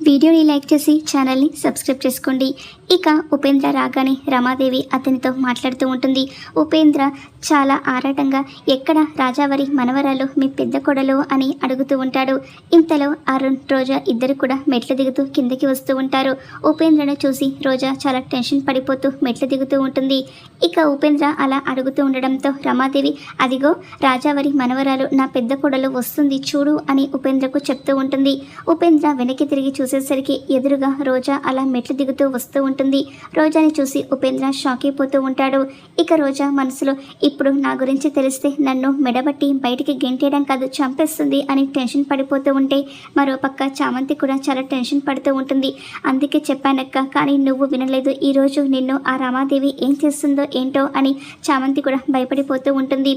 వీడియోని లైక్ చేసి ఛానల్ని సబ్స్క్రైబ్ చేసుకోండి. ఇక ఉపేంద్ర రాగానే రమాదేవి అతనితో మాట్లాడుతూ ఉంటుంది. ఉపేంద్ర చాలా ఆరాటంగా ఎక్కడ రాజావారి మనవరాలు మీ పెద్ద కొడలు? అని అడుగుతూ ఉంటాడు. ఇంతలో అరుణ్ రోజా ఇద్దరు కూడా మెట్లు దిగుతూ కిందకి వస్తూ ఉంటారు. ఉపేంద్రను చూసి రోజా చాలా టెన్షన్ పడిపోతూ మెట్లు దిగుతూ ఉంటుంది. ఇక ఉపేంద్ర అలా అడుగుతూ ఉండడంతో రమాదేవి అదిగో రాజావారి మనవరాలు నా పెద్ద కొడలు వస్తుంది చూడు అని ఉపేంద్రకు చెప్తూ ఉంటుంది. ఉపేంద్ర వెనక్కి తిరిగి చూసేసరికి ఎదురుగా రోజా అలా మెట్లు దిగుతూ వస్తూ ఉంటుంది. రోజాని చూసి ఉపేంద్ర షాక్ అయిపోతూ ఉంటాడు. ఇక రోజా మనసులో ఇప్పుడు నా గురించి తెలిస్తే నన్ను మెడబట్టి బయటికి గెంటేయడం కాదు చంపేస్తుంది అని టెన్షన్ పడిపోతూ ఉంటే మరో పక్క చామంతి కూడా చాలా టెన్షన్ పడుతూ ఉంటుంది. అందుకే చెప్పానక్క కానీ నువ్వు వినలేదు. ఈరోజు నిన్ను ఆ రామాదేవి ఏం చేస్తుందో ఏంటో అని చామంతి కూడా భయపడిపోతూ ఉంటుంది.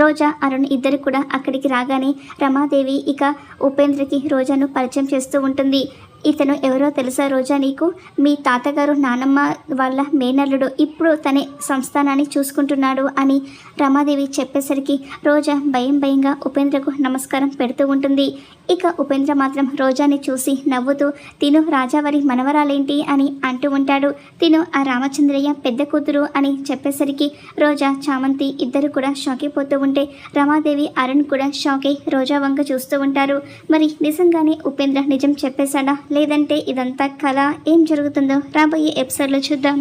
రోజా అరుణ్ ఇద్దరు కూడా అక్కడికి రాగానే రమాదేవి ఇక ఉపేంద్రకి రోజాను పరిచయం చేస్తూ ఉంటుంది. ఇతను ఎవరో తెలుసా రోజా నీకు? మీ తాతగారు నానమ్మ వాళ్ళ మేనల్లుడు ఇప్పుడు తనే సంస్థానాన్ని చూసుకుంటున్నాడు అని రమాదేవి చెప్పేసరికి రోజా భయం భయంగా ఉపేంద్రకు నమస్కారం పెడుతూ ఉంటుంది. ఇక ఉపేంద్ర మాత్రం రోజాని చూసి నవ్వుతూ తిను రాజావారి మనవరాలేంటి? అని అంటూ ఉంటాడు. తిను ఆ రామచంద్రయ్య పెద్ద కూతురు అని చెప్పేసరికి రోజా చామంతి ఇద్దరు కూడా షాక్ అయిపోతూ ఉంటే రమాదేవి అరుణ్ కూడా షాక్ అయి రోజా వంక చూస్తూ ఉంటారు. మరి నిజంగానే ఉపేంద్ర నిజం చెప్పేశాడా? లేదంటే ఇదంతా కళ ఏం జరుగుతుందో రాబోయే ఎపిసోడ్లో చూద్దాం.